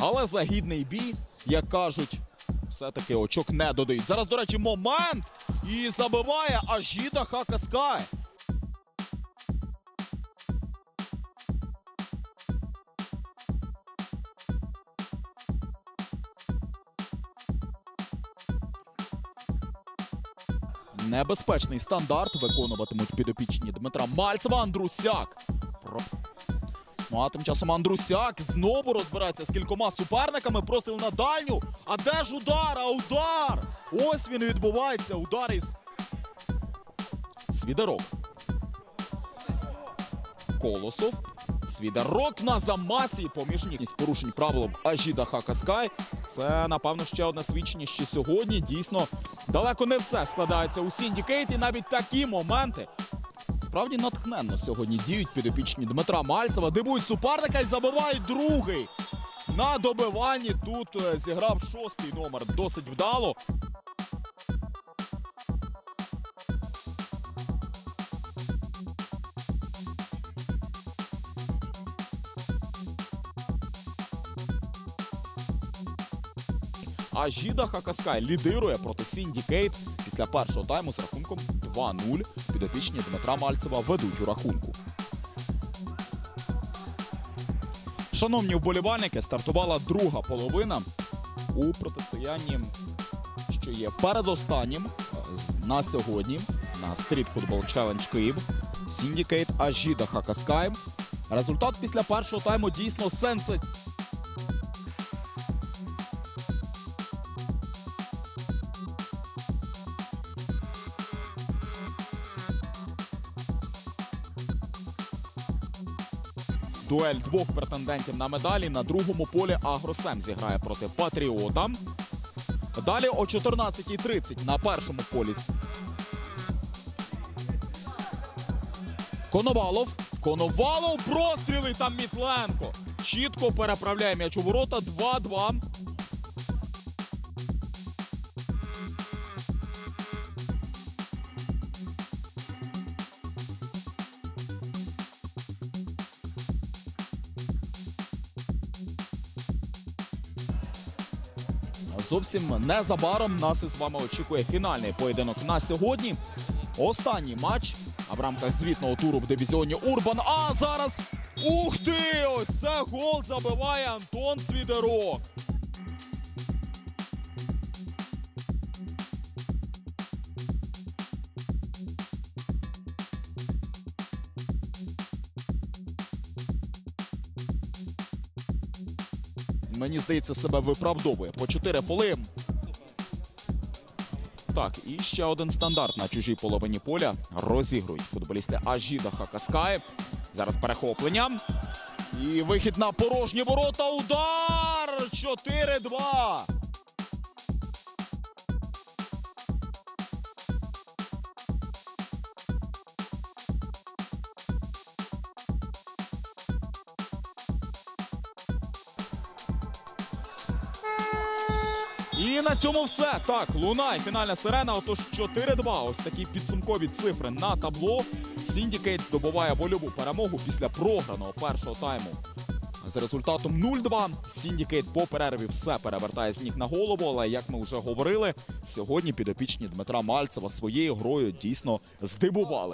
Але за гідний бій, як кажуть, все-таки очок не додають. Зараз, до речі, момент. І забиває Ажіда Хакаскай. Небезпечний стандарт виконуватимуть підопічні Дмитра Мальцева. Андрусяк. Ну а тим часом Андрусяк знову розбирається з кількома суперниками. Простріл на дальню. А де ж удар? А удар! Ось він відбувається. Удар із Свідерок. Колосов. Свідерок на замасі. Поміжність порушень правилом Ажіда Хакаскай. Це, напевно, ще одне свідчення, що сьогодні дійсно далеко не все складається у Сіндікейт. І навіть такі моменти Справді натхненно сьогодні діють підопічні Дмитра Мальцева, дивують суперника і забивають другий. На добиванні тут е, зіграв шостий номер досить вдало. А Жіда Хакаскай лідирує проти Сіндікейт після першого тайму з рахунком 2-0. Підопічні Дмитра Мальцева ведуть у рахунку. Шановні вболівальники, стартувала друга половина у протистоянні, що є передостаннім е, на сьогодні на Street Football Challenge Київ. Сіндікейт Ажіда Хакаскай. Результат після першого тайму дійсно сенсаційний. Дуель двох претендентів на медалі на другому полі Агросем зіграє проти Патріота. Далі о 14.30 на першому полі. Коновалов. Коновалов простріли там Мітленко. Чітко переправляє м'яч у ворота 2-2. Зовсім незабаром нас із вами очікує фінальний поєдинок на сьогодні. Останній матч а в рамках звітного туру в дивізіоні Урбан. А зараз ух ти! Ось це гол забиває Антон Свідерок. Мені здається, себе виправдовує. По 4 фоли. Так, і ще один стандарт на чужій половині поля розігрують футболісти Ажіда Хакаскай. Зараз перехоплення. І вихід на порожні ворота. Удар! 4-2. І на цьому все. Так, лунає фінальна сирена. Отож 4-2. Ось такі підсумкові цифри на табло. Сіндікейт здобуває вольову перемогу після програного першого тайму. З результатом 0-2 Сіндікейт по перерві все перевертає з ніг на голову. Але як ми вже говорили, сьогодні підопічні Дмитра Мальцева своєю грою дійсно здивували.